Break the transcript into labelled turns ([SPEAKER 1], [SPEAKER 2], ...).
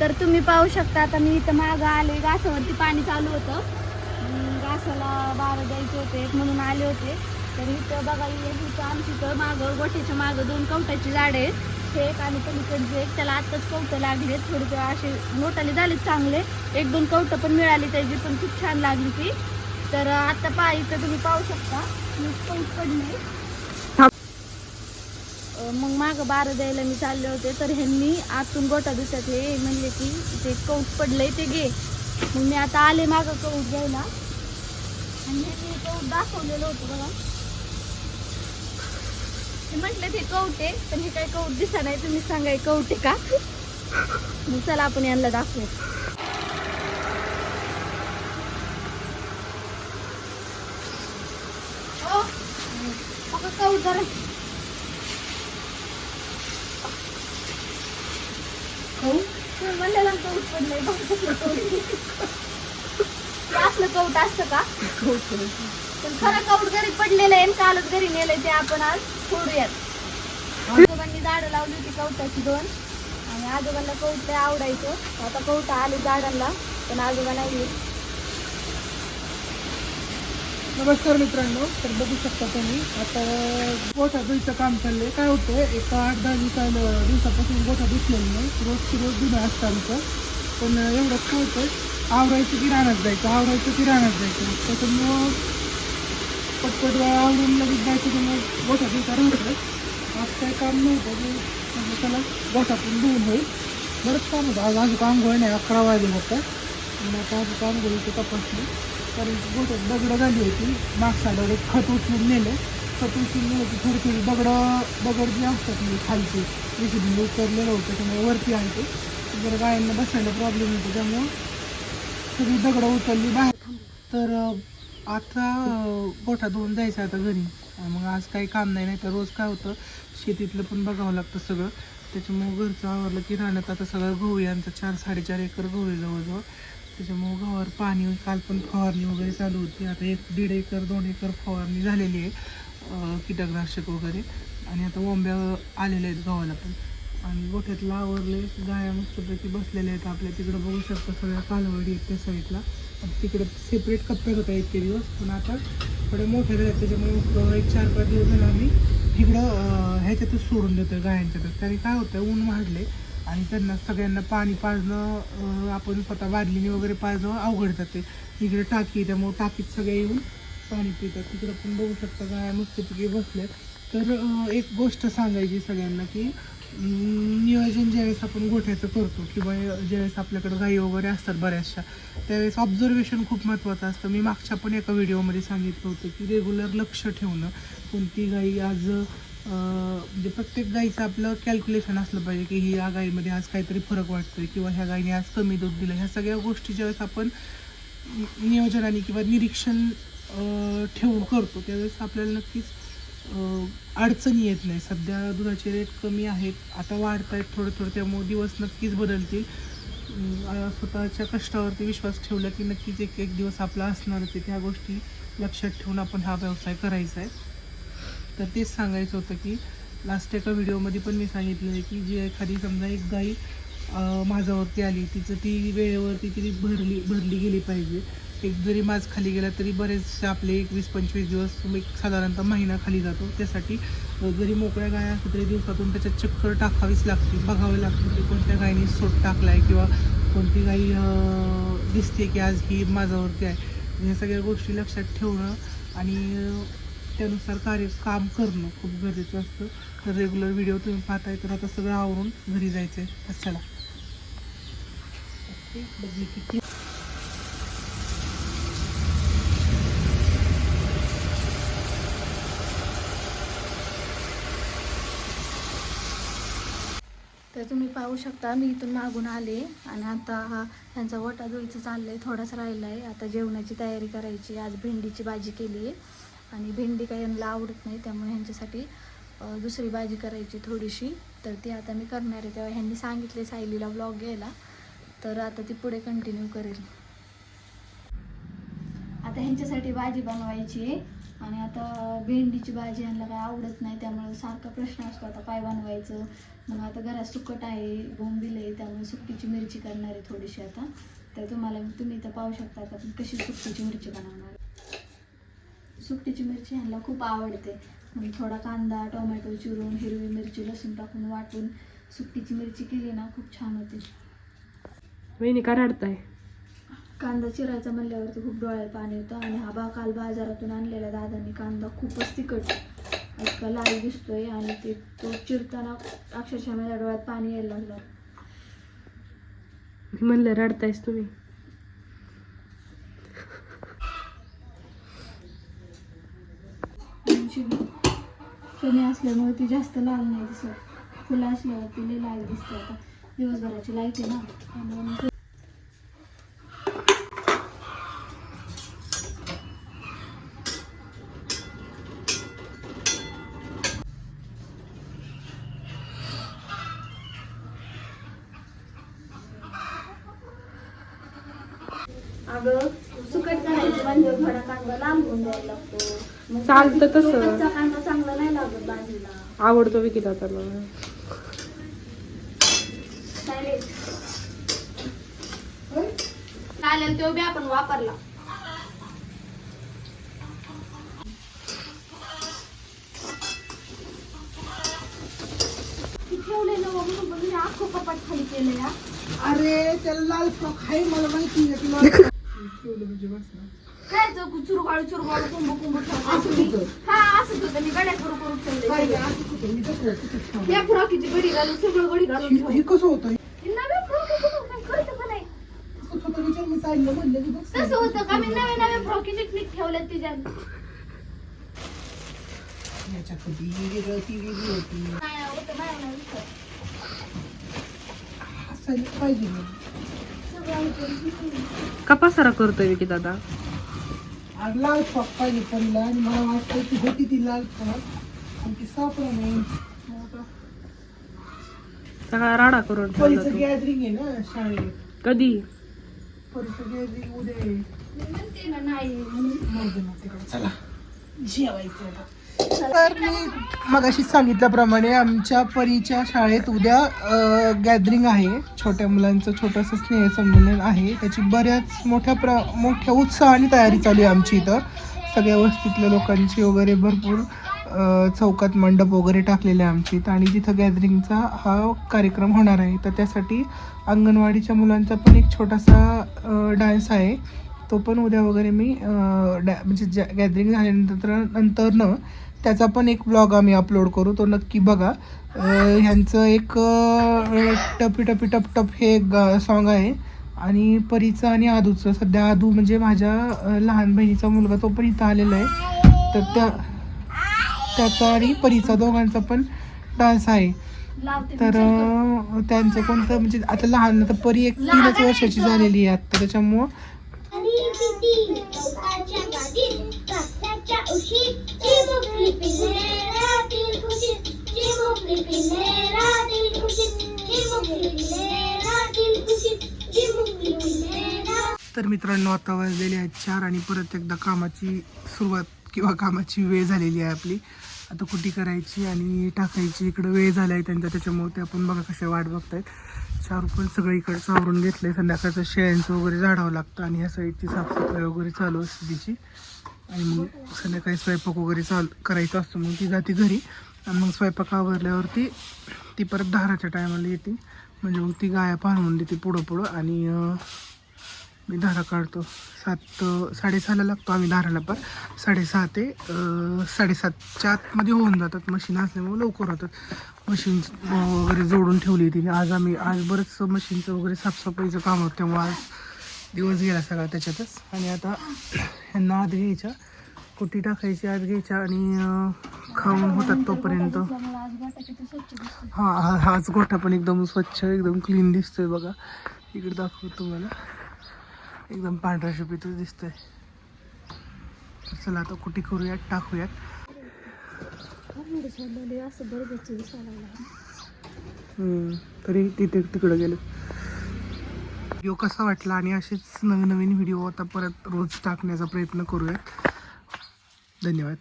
[SPEAKER 1] तर तुम्ही पाहू शकता आता मी इथं मागं आले. घासावरती पाणी चालू होतं. घासाला बारा द्यायचे होते म्हणून आले होते. तर इथं बघा इथं आमची इथं मागं गोठ्याच्या मागं दोन कवटाची झाडे आहेत. हे एक आणि पलीकडचे एक त्याला आत्ताच कवटं लागले थोडे असे मोठाले झाले चांगले. एक दोन कवटं पण मिळाली त्याची पण खूप छान लागली ती. तर आत्ता पहा इथं तुम्ही पाहू शकता. मी कौट पडले. मग मागं बारं द्यायला मी चालले होते तर ह्यांनी आतून गोटा दिसत हे म्हणले की ते कौट पडलंय ते घे. मग मी आता आले मागं कौट घ्यायला. आणि ह्यांनी कौट दाखवलेलं होतं बघा. ते म्हटलं ते कवटे आहे पण हे काय कौट दिसा नाही तुम्ही सांगा कवटे आहे का? मग चला आपण यांना दाखवू. ओ, कौट जरा तुम्ही म्हणलेला कौट असलं कौट असतं का? पण खरं कौट घरी पडलेलं आहे आणि कालच घरी नेलंय ते आपण आज. फोडूयात आजोबांनी झाडं लावली होती कवटाची दोन. आणि आजोबांना कौट आवडायचं. आता कौट आले झाडांना पण आजोबा नाही येत.
[SPEAKER 2] नमस्कार मित्रांनो तर बघू शकता तुम्ही आता गोठा धुईचं काम चाललंय. काय होतंय एका आठ दहा दिवसा दिवसापासून गोठा धुतलेलं नाही रोजची रोज धुणं असतं आमचं. पण एवढंच काय होतंय आवरायचं की रानात जायचं आवरायचं की रानात जायचं. त्याच्यामुळं पटपट आवरून लगेच जायचं तर मग गोठा दिवसा राहतं आज काय काम नव्हतं ते त्याला गोठातून धुवून होईल. बरंच काम होतं. आज अजून आंघोळ नाही अकरा वाजले होतं आणि आता अजून आंघोळीची तपासली कारण गोठ्यात दगडं झाली होती. मागच्या एक खत उचलून नेलं. खत उचलून नेलं की थोडी थोडी दगडं दगड जे असतात म्हणजे खालचे विसरून उतरलेलं होतं त्यामुळे वरती आहे ते जर गायांना बसायला प्रॉब्लेम होतो त्यामुळं सगळी दगडं उचलली बाहेर. तर आता गोठा धुवून जायचं आता घरी. मग आज काही काम नाही नाही तर रोज काय होतं शेतीतलं पण बघावं लागतं सगळं. त्याच्यामुळं घरचं आवरलं की राहण्यात आता सगळं गहू आहे आमचं चार साडेचार एकर गहू आहे जवळजवळ. त्याच्यामुळं गव्हावर पाणी काल पण फवारणी वगैरे चालू होती. आता एक दीड एकर दोन एकर फवारणी झालेली आहे कीटकनाशक वगैरे. आणि आता ओंब्या आलेल्या आहेत गव्हाला पण. आणि गोठ्यातलं आवरले गाया मस्तपैकी बसलेल्या आहेत आपल्या. तिकडं बघू शकता सगळ्या कालवडी आहेत त्या साईडला. आणि तिकडे सेपरेट कप्प्यात होता इतके दिवस. पण आता थोडे मोठे झाले त्याच्यामुळे एक चार पाच दिवस झाले आम्ही तिकडं ह्याच्यातच सोडून देतो गायांच्यातच त्याने काय होतं ऊन वाढले आणि त्यांना सगळ्यांना पाणी पाजणं आपण स्वतः बादलीने वगैरे पाजणं अवघड जाते. इकडे टाकी त्यामुळे टाकीत सगळे येऊन पाणी पितात. तिकडं पण बघू शकता गाया मस्तपैकी बसल्यात. तर एक गोष्ट सांगायची सगळ्यांना की नियोजन ज्यावेळेस आपण गोठ्याचं करतो किंवा ज्यावेळेस आपल्याकडे गाई वगैरे असतात बऱ्याचशा त्यावेळेस ऑब्झर्वेशन खूप महत्त्वाचं असतं. मी मागच्या पण एका व्हिडिओमध्ये सांगितलं होतं की रेग्युलर लक्ष ठेवणं. कोणती गाई आज म्हणजे प्रत्येक गाईचं आपलं कॅल्क्युलेशन असलं पाहिजे की ही या गाईमध्ये आज काहीतरी फरक वाटतोय किंवा ह्या गाईने आज कमी दूध दिलं. ह्या सगळ्या गोष्टी ज्यावेळेस आपण नियोजनाने किंवा निरीक्षण ठेवून करतो त्यावेळेस आपल्याला नक्कीच अडचणी येत नाही. सध्या दुधाचे रेट कमी आहेत. आता वाढत आहेत थोडं थोडं. त्यामुळे दिवस नक्कीच बदलतील. स्वतःच्या कष्टावरती विश्वास ठेवला की नक्कीच एक एक दिवस आपला असणार ते त्या गोष्टी लक्षात ठेवून आपण हा व्यवसाय करायचा आहे. तर तेच सांगायचं होतं की लास्ट एका व्हिडिओमध्ये पण मी सांगितलं आहे की जी एखादी समजा एक गाई माझ्यावरती आली. तिचं ती वेळेवरती ती भरली भरली गेली पाहिजे. एक जरी माझ खाली गेला तरी बरेचसे आपले एक वीस पंचवीस दिवस एक साधारणतः महिना खाली जातो. त्यासाठी जरी मोकळ्या गाय असल्या तरी दिवसातून त्याच्यात चक्कर टाकावीच लागते बघावे लागतं की कोणत्या गायीने सोट टाकला आहे किंवा कोणती गाई दिसते की आज ही माझ्यावरती आहे. ह्या सगळ्या गोष्टी लक्षात ठेवणं आणि त्यानुसार कार्य काम करणं खूप गरजेचं असतं. तर रेग्युलर व्हिडिओ तुम्ही पाहताय तर आता सगळं आवरून घरी जायचं आहे चला. किती
[SPEAKER 1] तर तुम्ही पाहू शकता मी इथून मागून आले आणि आता हा ह्यांचा वटा धुईचं आहे थोडाच राहिला आहे आता जेवणाची तयारी करायची आज भेंडीची भाजी केली आहे. आणि भेंडी काही यांना आवडत नाही त्यामुळे ह्यांच्यासाठी दुसरी भाजी करायची थोडीशी. तर ती आता मी करणार आहे. तेव्हा ह्यांनी सांगितले सायलीला ब्लॉग घ्यायला. तर आता ती पुढे कंटिन्यू करेल. आता ह्यांच्यासाठी भाजी बनवायची आहे. आणि आता भेंडीची भाजी यांना काय आवडत नाही त्यामुळे सारखा प्रश्न असतो आता काय बनवायचं? मग आता घरात सुकट आहे बोंबील आहे त्यामुळे सुकटीची मिरची करणार आहे थोडीशी आता. तर तुम्हाला तुम्ही इथं पाहू शकता आता कशी सुकटीची मिरची बनवणार सुकटीची मिरची ह्यांना खूप आवडते. मग थोडा कांदा टोमॅटो चिरून हिरवी मिरची लसूण टाकून वाटून सुकटीची मिरची केली ना खूप छान होते.
[SPEAKER 3] वहिनी का रडताय?
[SPEAKER 1] कांदा चिरायचा म्हणल्यावरती खूप डोळ्यात पाणी येतं आणि हा बा काल बाजारातून आणलेला दादांनी कांदा खूपच तिखट इतका लाल दिसतोय आणि ते तो चिरताना अक्षरशः माझ्या डोळ्यात पाणी यायला लागलं.
[SPEAKER 3] म्हणलं रडतायस तुम्ही?
[SPEAKER 1] कमी असल्यामुळे ती जास्त लाल नाही दिसत. फुलं असल्यावर ती लई लाल दिसते आता. दिवसभराची लाइट आहे ना. त्यामुळे अगं सुकट करायचं म्हणजे थोडा कांदा लांब होऊन द्यायला लागतो
[SPEAKER 3] चालतं तसं.
[SPEAKER 1] कच्चा कांदा चांगला नाही लागत भाजीला.
[SPEAKER 3] आवडतो विकित आता मला
[SPEAKER 1] चालेल चालेल तो बी आपण वापरला
[SPEAKER 2] अरे त्याला लाल फ्रॉक आहे मला माहिती आहे तुला
[SPEAKER 1] काय चुरगाळू चुरगाळू कुंभ. हा असंच होतं मी गड्या करू करू
[SPEAKER 2] काय
[SPEAKER 1] ठेवले
[SPEAKER 2] नाही, असंच होतं. मी तसं होतं, तसंच ठेवलं.
[SPEAKER 1] या फ्रॉकीची गडी घालून सगळं घालून.
[SPEAKER 2] हे कसं होतं
[SPEAKER 1] हे नवे फ्रॉक कुठून काय कळतं का नाही
[SPEAKER 2] तसंच चाललं म्हणलं की
[SPEAKER 1] तसं होतं का? मी नवे नवे फ्रॉकी ठेवल्यात
[SPEAKER 2] याच्यात होती ही वेगळं ती वेगळी होती.
[SPEAKER 1] नाही होतं नाही नाही होतं.
[SPEAKER 2] असायला पाहिजे ना.
[SPEAKER 1] सगळं.
[SPEAKER 3] का करतोय आता
[SPEAKER 2] आज लाल फ्रॉक पाहिजे पडला आणि मला वाटतं ती होती ती लाल फ्रॉक. पण ती सापडा नाही.
[SPEAKER 3] सगळा राडा करून ठेवला
[SPEAKER 2] परीचं
[SPEAKER 3] तू.
[SPEAKER 2] गॅदरिंग आहे ना शाळेत.
[SPEAKER 3] कधी?
[SPEAKER 2] उद्या
[SPEAKER 1] मी म्हणते ना नाही म्हणून.
[SPEAKER 2] मग तिकडे चला जेवायचं आता. तर मी मगाशी सांगितल्याप्रमाणे आमच्या परीच्या शाळेत उद्या गॅदरिंग आहे छोट्या मुलांचं छोटंसं स्नेहसंमेलन आहे त्याची बऱ्याच मोठ्या प्र मोठ्या उत्साहाने तयारी चालू आहे आमची इथं सगळ्या वस्तीतल्या लोकांची वगैरे भरपूर चौकात मंडप वगैरे टाकलेले आहे आमची. आणि जिथं गॅदरिंगचा हा कार्यक्रम होणार आहे तर त्यासाठी अंगणवाडीच्या मुलांचा पण एक छोटासा डान्स आहे. तो पण उद्या वगैरे मी डॅ म्हणजे ज्या गॅदरिंग झाल्यानंतर नंतर न त्याचा पण एक ब्लॉग आम्ही अपलोड करू. तो नक्की बघा. ह्यांचं एक टपी टपी टप टप हे एक सॉन्ग आहे. आणि परीचं आणि आदूचं सध्या आदू म्हणजे माझ्या लहान बहिणीचा मुलगा तो पण इथं आलेला आहे. तर त्या त्याचा आणि परीचा दोघांचा पण डान्स आहे. तर त्यांचं कोणतं म्हणजे आता लहान आता परी एक तीनच वर्षाची झालेली आहे आता. त्याच्यामुळं तर मित्रांनो आता वाजलेले आहेत चार आणि परत एकदा कामाची सुरुवात किंवा कामाची वेळ झालेली आहे आपली. आता कुटी करायची आणि टाकायची इकडं वेळ झाला आहे त्यांचा त्याच्यामुळे ते आपण बघा कशा वाट बघतायत. चारू पण सगळं इकडचं घेतलं घेतलंय. संध्याकाळचं शेळ्यांचं वगैरे झाडावं लागतं आणि ह्या साईडची साफसफाई वगैरे चालू असते तिची. आणि मग संध्याकाळी स्वयंपाक वगैरे चाल करायचा असतो मग ती जाते घरी. आणि मग स्वयंपाक आवरल्यावरती ती परत धाराच्या टायमाला येते. म्हणजे मग ती गाया पाहून देते पुढं पुढं आणि मी धारा काढतो. सात साडेसहाला लागतो आम्ही धाराला पण. साडेसहा ते साडेसातच्या आतमध्ये होऊन जातात. मशीन असल्यामुळे लवकर होतात. मशीन वगैरे जोडून ठेवली तिने. आज आम्ही आज बरंच मशीनचं वगैरे साफसफाईचं काम होतं. त्यामुळे आज दिवस गेला सगळा त्याच्यातच. आणि आता ह्यांना आत घ्यायच्या. कुटी टाकायची आत घ्यायच्या आणि खाऊन होतात तोपर्यंत.
[SPEAKER 1] हां आज
[SPEAKER 2] हा हाच गोठा पण एकदम स्वच्छ एकदम क्लीन दिसतोय बघा. इकडे दाखवतो तुम्हाला. एकदम पांढऱ्या शुपीतच दिसतोय. चला आता कुठे करूयात? टाकूयात.
[SPEAKER 1] असं बरं दिसायला
[SPEAKER 2] हम्म, तरी तिथे तिकडं गेलो. व्हिडिओ कसा वाटला? आणि असेच नवीन नवीन व्हिडिओ आता परत रोज टाकण्याचा प्रयत्न करूयात. धन्यवाद.